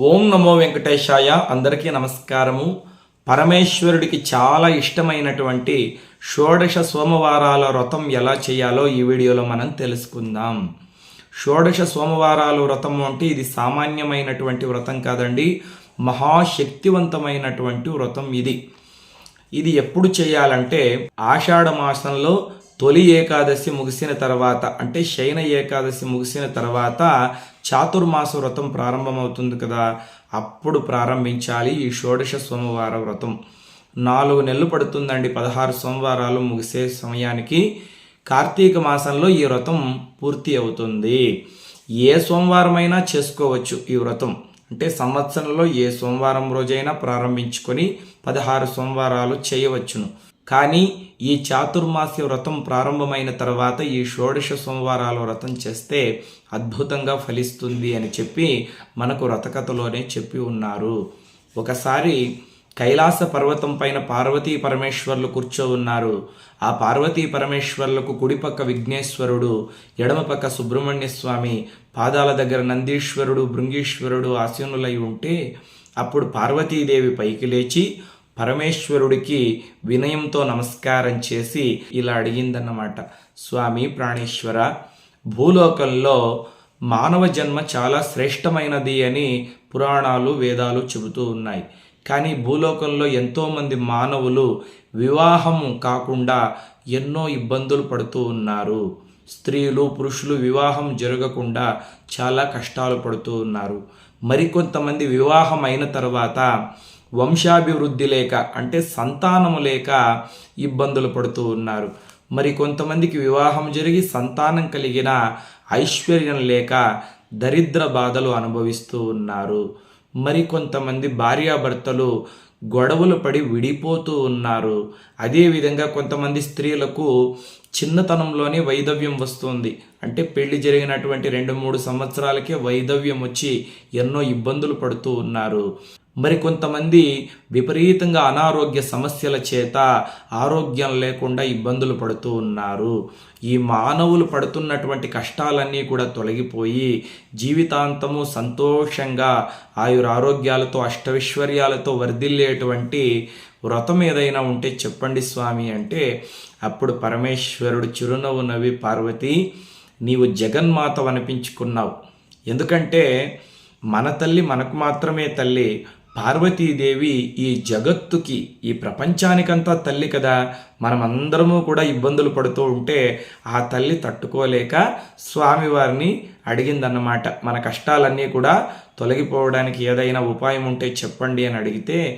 ఓం నమో వెంకటేశాయ. అందరికీ నమస్కారము. పరమేశ్వరుడికి చాలా ఇష్టమైనటువంటి షోడశ సోమవారాల వ్రతం ఎలా చేయాలో ఈ వీడియోలో మనం తెలుసుకుందాం. షోడశ సోమవారాల వ్రతం అంటే ఇది సామాన్యమైనటువంటి వ్రతం కాదండి. మహాశక్తివంతమైనటువంటి వ్రతం ఇది. ఇది ఎప్పుడు చేయాలంటే ఆషాఢ మాసంలో తొలి ఏకాదశి ముగిసిన తర్వాత అంటే శయన ఏకాదశి ముగిసిన తర్వాత చాతుర్మాస వ్రతం ప్రారంభమవుతుంది కదా. అప్పుడు ప్రారంభించాలి ఈ షోడశ సోమవార వ్రతం. నాలుగు నెలలు పడుతుందండి. పదహారు సోమవారాలు ముగిసే సమయానికి కార్తీక మాసంలో ఈ వ్రతం పూర్తి అవుతుంది. ఏ సోమవారమైనా చేసుకోవచ్చు ఈ వ్రతం. అంటే సంవత్సరంలో ఏ సోమవారం రోజైనా ప్రారంభించుకొని పదహారు సోమవారాలు చేయవచ్చును. కానీ ఈ చాతుర్మాస్య వ్రతం ప్రారంభమైన తర్వాత ఈ షోడశ సోమవారాల వ్రతం చేస్తే అద్భుతంగా ఫలిస్తుంది అని చెప్పి మనకు వ్రతకథలోనే చెప్పి ఉన్నారు. ఒకసారి కైలాస పర్వతం పైన పార్వతీ పరమేశ్వర్లు కూర్చో ఉన్నారు. ఆ పార్వతీ పరమేశ్వర్లకు కుడిపక్క విఘ్నేశ్వరుడు ఎడమపక్క సుబ్రహ్మణ్య స్వామి పాదాల దగ్గర నందీశ్వరుడు భృంగీశ్వరుడు ఆసీనులై ఉంటే అప్పుడు పార్వతీదేవి పైకి లేచి పరమేశ్వరుడికి వినయంతో నమస్కారం చేసి ఇలా అడిగిందన్నమాట. స్వామి ప్రాణేశ్వర భూలోకంలో మానవ జన్మ చాలా శ్రేష్టమైనది అని పురాణాలు వేదాలు చెబుతూ ఉన్నాయి. కానీ భూలోకంలో ఎంతోమంది మానవులు వివాహం కాకుండా ఎన్నో ఇబ్బందులు పడుతూ ఉన్నారు. స్త్రీలు పురుషులు వివాహం జరగకుండా చాలా కష్టాలు పడుతూ ఉన్నారు. మరికొంతమంది వివాహం అయిన తర్వాత వంశాభివృద్ధి లేక అంటే సంతానము లేక ఇబ్బందులు పడుతూ ఉన్నారు. మరి కొంతమందికి వివాహం జరిగి సంతానం కలిగిన ఐశ్వర్యం లేక దరిద్ర బాధలు అనుభవిస్తూ ఉన్నారు. మరి కొంతమంది భార్యాభర్తలు గొడవలు పడి విడిపోతూ ఉన్నారు. అదేవిధంగా కొంతమంది స్త్రీలకు చిన్నతనంలోనే వైదవ్యం వస్తుంది. అంటే పెళ్ళి జరిగినటువంటి రెండు మూడు సంవత్సరాలకే వైదవ్యం వచ్చి ఎన్నో ఇబ్బందులు పడుతూ ఉన్నారు. మరి కొంతమంది విపరీతంగా అనారోగ్య సమస్యల చేత ఆరోగ్యం లేకుండా ఇబ్బందులు పడుతూ ఉన్నారు. ఈ మానవులు పడుతున్నటువంటి కష్టాలన్నీ కూడా తొలగిపోయి జీవితాంతము సంతోషంగా ఆయురారోగ్యాలతో అష్టవిశ్వర్యాలతో వర్ధిల్లేటువంటి వ్రతం ఏదైనా ఉంటే చెప్పండి స్వామి అంటే అప్పుడు పరమేశ్వరుడు చిరునవ్వు నవ్వి పార్వతి నీవు జగన్మాత అనిపించుకున్నావు ఎందుకంటే మన తల్లి మనకు మాత్రమే తల్లి. పార్వతీదేవి ఈ జగత్తుకి ఈ ప్రపంచానికంతా తల్లి కదా. మనమందరము కూడా ఇబ్బందులు పడుతూ ఉంటే ఆ తల్లి తట్టుకోలేక స్వామివారిని అడిగిందన్నమాట. మన కష్టాలన్నీ కూడా తొలగిపోవడానికి ఏదైనా ఉపాయం ఉంటే చెప్పండి అని అడిగితే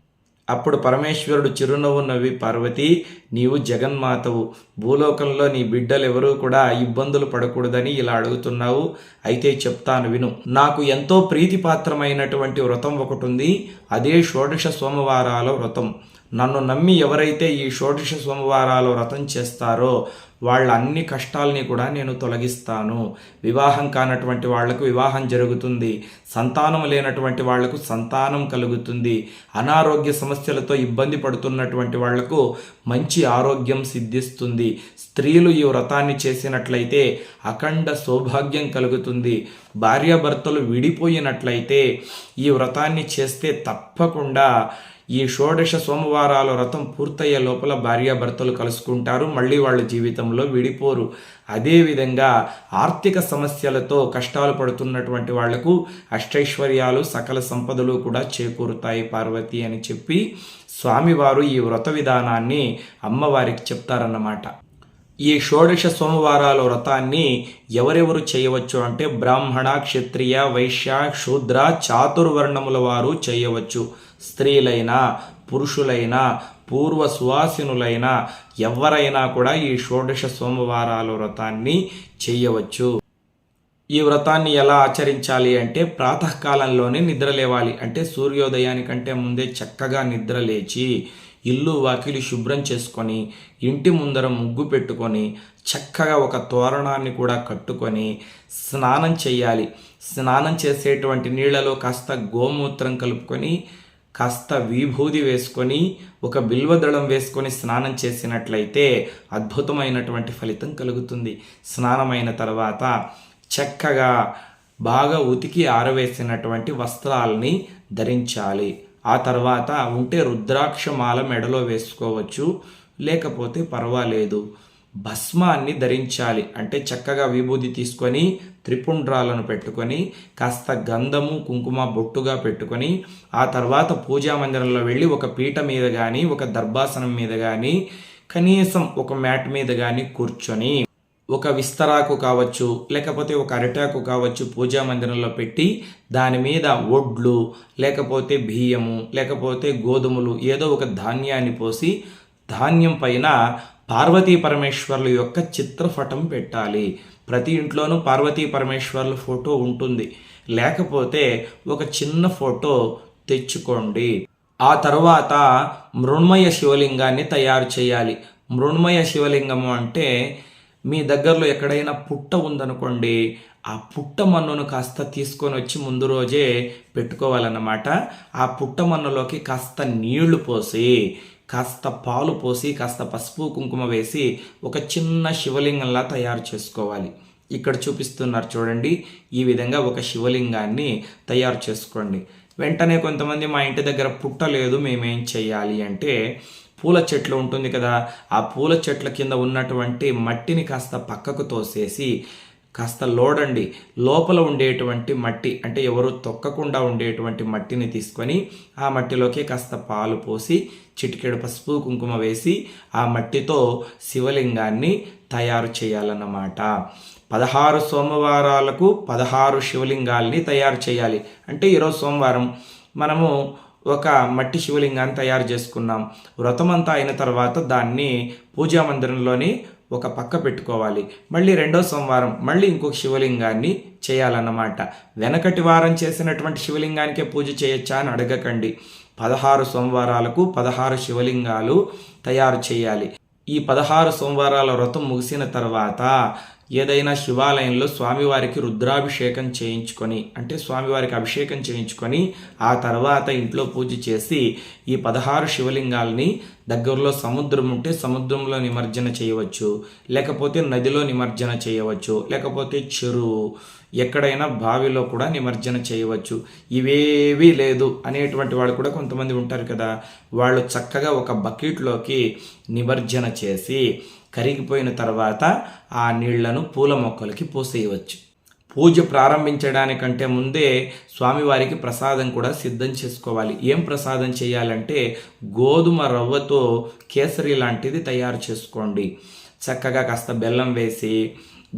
అప్పుడు పరమేశ్వరుడు చిరునవ్వు నవ్వి పార్వతి నీవు జగన్మాతవు. భూలోకంలో నీ బిడ్డలు ఎవరూ కూడా ఇబ్బందులు పడకూడదని ఇలా అడుగుతున్నావు. అయితే చెప్తాను విను. నాకు ఎంతో ప్రీతిపాత్రమైనటువంటి వ్రతం ఒకటి ఉంది అదే షోడశ సోమవారాల వ్రతం. నన్ను నమ్మి ఎవరైతే ఈ షోడశ సోమవారాల వ్రతం చేస్తారో వాళ్ళ అన్ని కష్టాలని కూడా నేను తొలగిస్తాను. వివాహం కానటువంటి వాళ్ళకు వివాహం జరుగుతుంది. సంతానం లేనటువంటి వాళ్ళకు సంతానం కలుగుతుంది. అనారోగ్య సమస్యలతో ఇబ్బంది పడుతున్నటువంటి వాళ్ళకు మంచి ఆరోగ్యం సిద్ధిస్తుంది. స్త్రీలు ఈ వ్రతాన్ని చేసినట్లయితే అఖండ సౌభాగ్యం కలుగుతుంది. భార్యాభర్తలు విడిపోయినట్లయితే ఈ వ్రతాన్ని చేస్తే తప్పకుండా ఈ షోడశ సోమవారాల వ్రతం పూర్తయ్యే లోపల భార్యాభర్తలు కలుసుకుంటారు. మళ్ళీ వాళ్ళ జీవితంలో విడిపోరు. అదేవిధంగా ఆర్థిక సమస్యలతో కష్టాలు పడుతున్నటువంటి వాళ్ళకు అష్టైశ్వర్యాలు సకల సంపదలు కూడా చేకూరుతాయి పార్వతి అని చెప్పి స్వామివారు ఈ వ్రత విధానాన్ని అమ్మవారికి చెప్తారన్నమాట. ఈ షోడశ సోమవారాల వ్రతాన్ని ఎవరెవరు చేయవచ్చు అంటే బ్రాహ్మణ క్షత్రియ వైశ్య శూద్ర చాతుర్వర్ణముల వారు చేయవచ్చు. స్త్రీలైనా పురుషులైనా పూర్వ సువాసినులైన ఎవరైనా కూడా ఈ షోడశ సోమవారాల వ్రతాన్ని చేయవచ్చు. ఈ వ్రతాన్ని ఎలా ఆచరించాలి అంటే ప్రాతకాలంలోనే నిద్ర లేవాలి అంటే సూర్యోదయానికంటే ముందే చక్కగా నిద్ర లేచి ఇల్లు వాకిలి శుభ్రం చేసుకొని ఇంటి ముందర ముగ్గు పెట్టుకొని చక్కగా ఒక తోరణాన్ని కూడా కట్టుకొని స్నానం చేయాలి. స్నానం చేసేటువంటి నీళ్ళలో కాస్త గోమూత్రం కలుపుకొని కాస్త విభూది వేసుకొని ఒక బిల్వదళం వేసుకొని స్నానం చేసినట్లయితే అద్భుతమైనటువంటి ఫలితం కలుగుతుంది. స్నానమైన తర్వాత చక్కగా బాగా ఉతికి ఆరవేసినటువంటి వస్త్రాలని ధరించాలి. ఆ తర్వాత ఉంటే రుద్రాక్ష మాల మెడలో వేసుకోవచ్చు. లేకపోతే పర్వాలేదు. భస్మాన్ని ధరించాలి. అంటే చక్కగా విభూది తీసుకొని త్రిపుండ్రాలను పెట్టుకొని కాస్త గంధము కుంకుమ బొట్టుగా పెట్టుకొని ఆ తర్వాత పూజా మందిరంలో వెళ్ళి ఒక పీట మీద కానీ ఒక దర్భాసనం మీద కానీ కనీసం ఒక మ్యాట్ మీద కానీ కూర్చొని ఒక విస్తరాకు కావచ్చు లేకపోతే ఒక అరిటాకు కావచ్చు పూజా మందిరంలో పెట్టి దాని మీద ఒడ్లు లేకపోతే బియ్యము లేకపోతే గోధుమలు ఏదో ఒక ధాన్యాన్ని పోసి ధాన్యం పైన పార్వతీ పరమేశ్వర్ల యొక్క చిత్రపటం పెట్టాలి. ప్రతి ఇంట్లోనూ పార్వతీ పరమేశ్వర్ల ఫోటో ఉంటుంది. లేకపోతే ఒక చిన్న ఫోటో తెచ్చుకోండి. ఆ తర్వాత మృణ్మయ శివలింగాన్ని తయారు చేయాలి. మృణ్మయ శివలింగము అంటే మీ దగ్గరలో ఎక్కడైనా పుట్ట ఉందనుకోండి ఆ పుట్ట మన్నును కాస్త తీసుకొని వచ్చి ముందు రోజే పెట్టుకోవాలన్నమాట. ఆ పుట్ట మన్నులోకి కాస్త నీళ్ళు పోసి కాస్త పాలు పోసి కాస్త పసుపు కుంకుమ వేసి ఒక చిన్న శివలింగంలా తయారు చేసుకోవాలి. ఇక్కడ చూపిస్తున్నారు చూడండి ఈ విధంగా ఒక శివలింగాన్ని తయారు చేసుకోండి. వెంటనే కొంతమంది మా ఇంటి దగ్గర పుట్ట లేదు మేమేం చేయాలి అంటే పూల చెట్లు ఉంటుంది కదా ఆ పూల చెట్ల కింద ఉన్నటువంటి మట్టిని కాస్త పక్కకు తోసేసి కాస్త లోడండి. లోపల ఉండేటువంటి మట్టి అంటే ఎవరు తొక్కకుండా ఉండేటువంటి మట్టిని తీసుకొని ఆ మట్టిలోకి కాస్త పాలు పోసి చిటికెడు పసుపు కుంకుమ వేసి ఆ మట్టితో శివలింగాన్ని తయారు చేయాలన్నమాట. పదహారు సోమవారాలకు పదహారు శివలింగాల్ని తయారు చేయాలి. అంటే ఈరోజు సోమవారం. మనము ఒక మట్టి శివలింగాన్ని తయారు చేసుకున్నాం. వ్రతమంతా అయిన తర్వాత దాన్ని పూజా మందిరంలోని ఒక పక్క పెట్టుకోవాలి. మళ్ళీ రెండో సోమవారం మళ్ళీ ఇంకొక శివలింగాన్ని చేయాలన్నమాట. వెనకటి వారం చేసినటువంటి శివలింగానికే పూజ చేయొచ్చా అని అడగకండి. పదహారు సోమవారాలకు పదహారు శివలింగాలు తయారు చేయాలి. ఈ పదహారు సోమవారాల వ్రతం ముగిసిన తర్వాత ఏదైనా శివాలయంలో స్వామివారికి రుద్రాభిషేకం చేయించుకొని అంటే స్వామివారికి అభిషేకం చేయించుకొని ఆ తర్వాత ఇంట్లో పూజ చేసి ఈ పదహారు శివలింగాల్ని దగ్గరలో సముద్రం ఉంటే సముద్రంలో నిమజ్జన చేయవచ్చు లేకపోతే నదిలో నిమజ్జన చేయవచ్చు లేకపోతే చెరువు ఎక్కడైనా బావిలో కూడా నిమజ్జన చేయవచ్చు. ఇవేవీ లేదు అనేటువంటి వాళ్ళు కూడా కొంతమంది ఉంటారు కదా. వాళ్ళు చక్కగా ఒక బకెట్లోకి నిమజ్జన చేసి కరిగిపోయిన తర్వాత ఆ నీళ్ళను పూల మొక్కలకి పోసేయవచ్చు. పూజ ప్రారంభించడానికంటే ముందే స్వామివారికి ప్రసాదం కూడా సిద్ధం చేసుకోవాలి. ఏం ప్రసాదం చేయాలంటే గోధుమ రవ్వతో కేసరి లాంటిది తయారు చేసుకోండి. చక్కగా కాస్త బెల్లం వేసి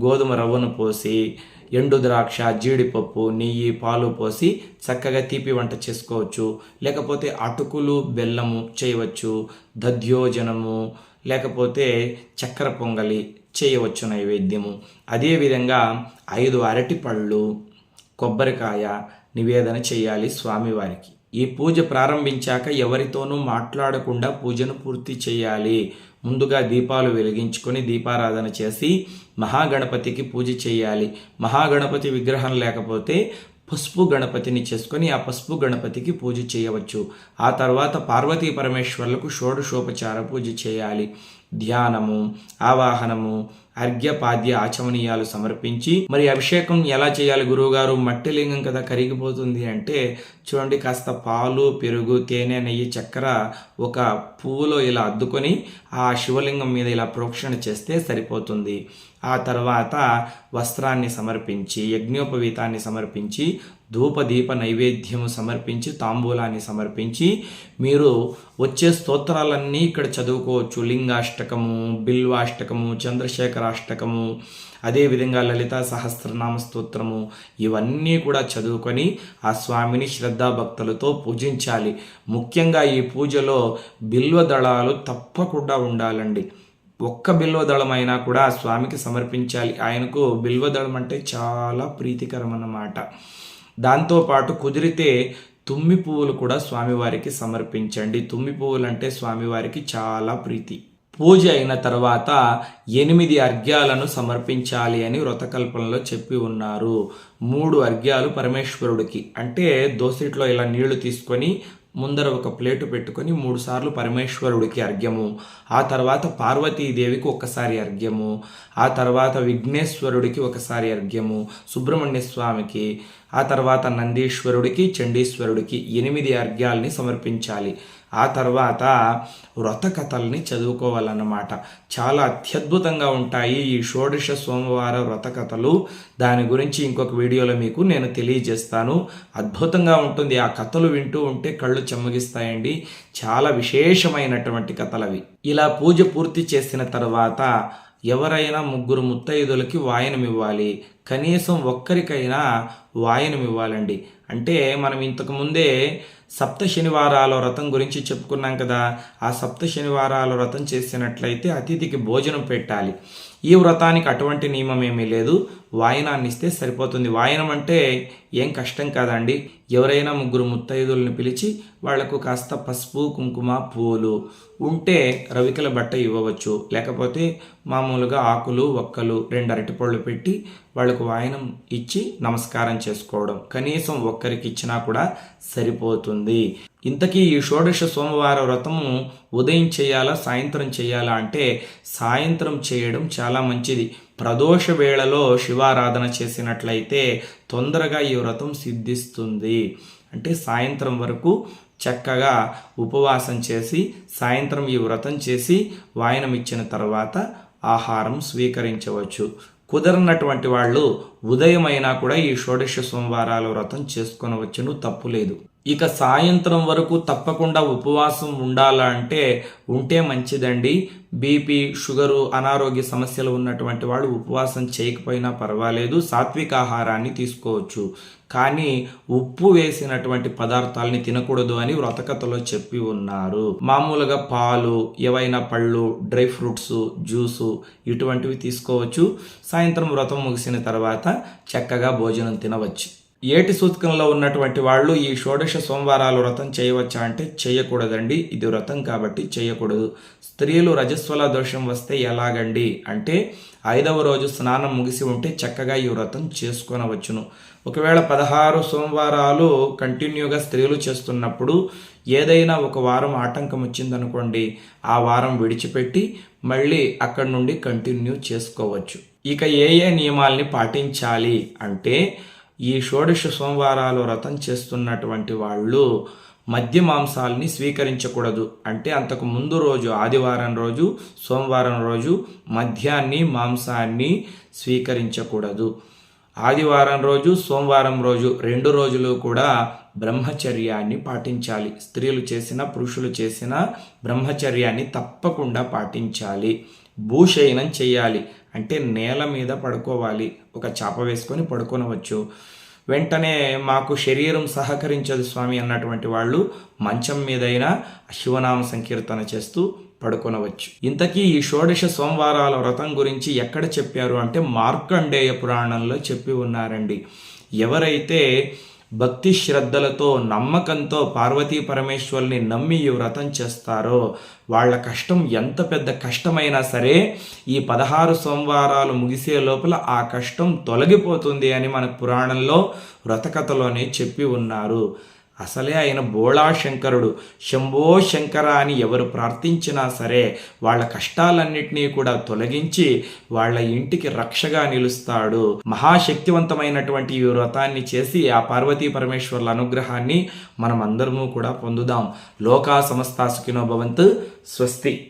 గోధుమ రవ్వను పోసి ఎండు ద్రాక్ష జీడిపప్పు నెయ్యి పాలు పోసి చక్కగా తీపి వంట చేసుకోవచ్చు. లేకపోతే అటుకులు బెల్లము చేయవచ్చు. దధ్యోజనము లేకపోతే చక్కెర పొంగలి చేయవచ్చు నైవేద్యము. అదేవిధంగా ఐదు అరటి పళ్ళు కొబ్బరికాయ నివేదన చేయాలి స్వామివారికి. ఈ పూజ ప్రారంభించాక ఎవరితోనూ మాట్లాడకుండా పూజను పూర్తి చేయాలి. ముందుగా దీపాలు వెలిగించుకొని దీపారాధన చేసి మహాగణపతికి పూజ చేయాలి. మహాగణపతి విగ్రహం లేకపోతే పసుపు గణపతిని చేసుకొని ఆ పసుపు గణపతికి పూజ చేయవచ్చు. ఆ తర్వాత పార్వతీ పరమేశ్వర్లకు షోడశోపచార పూజ చేయాలి. ధ్యానము ఆవాహనము అర్ఘ్యపాద్య ఆచమనీయాలు సమర్పించి మరి అభిషేకం ఎలా చేయాలి గురువుగారు? మట్టి లింగం కదా కరిగిపోతుంది అంటే చూడండి కాస్త పాలు పెరుగు తేనె నెయ్యి చక్కెర ఒక పువ్వులో ఇలా అద్దుకొని ఆ శివలింగం మీద ఇలా ప్రోక్షణ చేస్తే సరిపోతుంది. ఆ తర్వాత వస్త్రాన్ని సమర్పించి యజ్ఞోపవీతాన్ని సమర్పించి ధూపదీప నైవేద్యము సమర్పించి తాంబూలాన్ని సమర్పించి మీరు వచ్చే స్తోత్రాలన్నీ ఇక్కడ చదువుకోవచ్చు. లింగాష్టకము బిల్వాష్టకము చంద్రశేఖరాష్టకము అదేవిధంగా లలితా సహస్రనామ స్తోత్రము ఇవన్నీ కూడా చదువుకొని ఆ స్వామిని శ్రద్ధాభక్తులతో పూజించాలి. ముఖ్యంగా ఈ పూజలో బిల్వదళాలు తప్పకుండా ఉండాలండి. ఒక్క బిల్వదళమైనా కూడా స్వామికి సమర్పించాలి. ఆయనకు బిల్వదళం అంటే చాలా ప్రీతికరం అన్నమాట దాంతోపాటు కుదిరితే తుమ్మి పువ్వులు కూడా స్వామివారికి సమర్పించండి. తుమ్మి పువ్వులు అంటే స్వామివారికి చాలా ప్రీతి. పూజ అయిన తర్వాత ఎనిమిది అర్ఘ్యాలను సమర్పించాలి అని వ్రతకల్పనలో చెప్పి ఉన్నారు. మూడు అర్ఘ్యాలు పరమేశ్వరుడికి. అంటే దోసిట్లో ఇలా నీళ్ళు తీసుకొని ముందర ఒక ప్లేటు పెట్టుకొని మూడుసార్లు పరమేశ్వరుడికి అర్ఘ్యము. ఆ తర్వాత పార్వతీదేవికి ఒకసారి అర్ఘ్యము. ఆ తర్వాత విఘ్నేశ్వరుడికి ఒకసారి అర్ఘ్యము. సుబ్రహ్మణ్య స్వామికి ఆ తర్వాత నందీశ్వరుడికి చండీశ్వరుడికి ఎనిమిది అర్ఘ్యాల్ని సమర్పించాలి. ఆ తర్వాత వ్రత కథల్ని చదువుకోవాలన్నమాట. చాలా అత్యద్భుతంగా ఉంటాయి ఈ షోడశ సోమవార వ్రత కథలు దాని గురించి ఇంకొక వీడియోలో మీకు నేను తెలియజేస్తాను. అద్భుతంగా ఉంటుంది. ఆ కథలు వింటూ ఉంటే కళ్ళు చెమ్మగిస్తాయండి చాలా విశేషమైనటువంటి కథలు అవి ఇలా పూజ పూర్తి చేసిన తర్వాత ఎవరైనా ముగ్గురు ముత్తైదులకి వాయనమివ్వాలి. కనీసం ఒక్కరికైనా వాయనమివ్వాలండి. అంటే మనం ఇంతకు ముందే సప్త శనివారాల వ్రతం గురించి చెప్పుకున్నాం కదా. ఆ సప్త శనివారాల వ్రతం చేసినట్లయితే అతిథికి భోజనం పెట్టాలి. ఈ వ్రతానికి అటువంటి నియమం ఏమీ లేదు. వాయనాన్ని ఇస్తే సరిపోతుంది. వాయనం అంటే ఏం కష్టం కాదండి. ఎవరైనా ముగ్గురు ముత్తైదుల్ని పిలిచి వాళ్ళకు కాస్త పసుపు కుంకుమ పూలు ఉంటే రవికల బట్ట ఇవ్వవచ్చు. లేకపోతే మామూలుగా ఆకులు ఒక్కలు రెండు అరటిపళ్ళు పెట్టి వాళ్ళకు వాయనం ఇచ్చి నమస్కారం చేసుకోవడం కనీసం ఒక్కరికి ఇచ్చినా కూడా సరిపోతుంది. ఇంతకీ ఈ షోడశ సోమవార వ్రతము ఉదయం చేయాలా సాయంత్రం చేయాలా అంటే సాయంత్రం చేయడం చాలా మంచిది. ప్రదోష వేళలో శివారాధన చేసినట్లయితే తొందరగా ఈ వ్రతం సిద్ధిస్తుంది. అంటే సాయంత్రం వరకు చక్కగా ఉపవాసం చేసి సాయంత్రం ఈ వ్రతం చేసి వాయనం ఇచ్చిన తర్వాత ఆహారం స్వీకరించవచ్చు. కుదరనటువంటి వాళ్ళు ఉదయమైనా కూడా ఈ షోడశ సోమవారాల వ్రతం చేసుకొనవచ్చును తప్పులేదు ఇక సాయంత్రం వరకు తప్పకుండా ఉపవాసం ఉండాలా అంటే ఉంటే మంచిదండి. బీపీ షుగరు అనారోగ్య సమస్యలు ఉన్నటువంటి వాళ్ళు ఉపవాసం చేయకపోయినా పర్వాలేదు. సాత్విక ఆహారాన్ని తీసుకోవచ్చు. కానీ ఉప్పు వేసినటువంటి పదార్థాలని తినకూడదు అని వ్రతకథలో చెప్పి ఉన్నారు. మామూలుగా పాలు ఏవైనా పళ్ళు డ్రై ఫ్రూట్స్ జ్యూసు ఇటువంటివి తీసుకోవచ్చు. సాయంత్రం వ్రతం ముగిసిన తర్వాత చక్కగా భోజనం తినవచ్చు. ఏటి సూత్కంలో ఉన్నటువంటి వాళ్ళు ఈ షోడశ సోమవారాలు వ్రతం చేయవచ్చా అంటే చేయకూడదండి. ఇది వ్రతం కాబట్టి చేయకూడదు. స్త్రీలు రజస్వల దోషం వస్తే ఎలాగండి? అంటే ఐదవ రోజు స్నానం ముగిసి ఉంటే చక్కగా ఈ వ్రతం చేసుకొనవచ్చును. ఒకవేళ పదహారు సోమవారాలు కంటిన్యూగా స్త్రీలు చేస్తున్నప్పుడు ఏదైనా ఒక వారం ఆటంకం వచ్చిందనుకోండి ఆ వారం విడిచిపెట్టి మళ్ళీ అక్కడి నుండి కంటిన్యూ చేసుకోవచ్చు. ఇక ఏ ఏ నియమాల్ని పాటించాలి అంటే ఈ షోడశ సోమవారాలు వ్రతం చేస్తున్నటువంటి వాళ్ళు మద్య మాంసాలని స్వీకరించకూడదు. అంటే అంతకు ముందు రోజు ఆదివారం రోజు సోమవారం రోజు మద్యాన్ని మాంసాన్ని స్వీకరించకూడదు. ఆదివారం రోజు సోమవారం రోజు రెండు రోజులు కూడా బ్రహ్మచర్యాన్ని పాటించాలి. స్త్రీలు చేసిన పురుషులు చేసిన బ్రహ్మచర్యాన్ని తప్పకుండా పాటించాలి. భూశయనం చేయాలి. అంటే నేల మీద పడుకోవాలి. ఒక చాప వేసుకొని పడుకోనవచ్చు. వెంటనే మాకు శరీరం సహకరించదు స్వామి అన్నటువంటి వాళ్ళు మంచం మీదైనా శివనామ సంకీర్తన చేస్తూ పడుకొనవచ్చు. ఇంతకీ ఈ షోడశ సోమవారాల వ్రతం గురించి ఎక్కడ చెప్పారు అంటే మార్కండేయ పురాణంలో చెప్పి ఉన్నారండి. ఎవరైతే భక్తి శ్రద్ధలతో నమ్మకంతో పార్వతీ పరమేశ్వరుని నమ్మి ఈ వ్రతం చేస్తారో వాళ్ళ కష్టం ఎంత పెద్ద కష్టమైనా సరే ఈ పదహారు సోమవారాలు ముగిసే లోపల ఆ కష్టం తొలగిపోతుంది అని మన పురాణంలో వ్రతకథలోనే చెప్పి ఉన్నారు. అసలే ఆయన బోళా శంకరుడు శంభో శంకర అని ఎవరు ప్రార్థించినా సరే వాళ్ళ కష్టాలన్నింటినీ కూడా తొలగించి వాళ్ళ ఇంటికి రక్షగా నిలుస్తాడు. మహాశక్తివంతమైనటువంటి ఈ వ్రతాన్ని చేసి ఆ పార్వతీ పరమేశ్వర్ల అనుగ్రహాన్ని మనం అందరము కూడా పొందుదాం. లోకా సమస్తా సుఖినో భవంతు. స్వస్తి.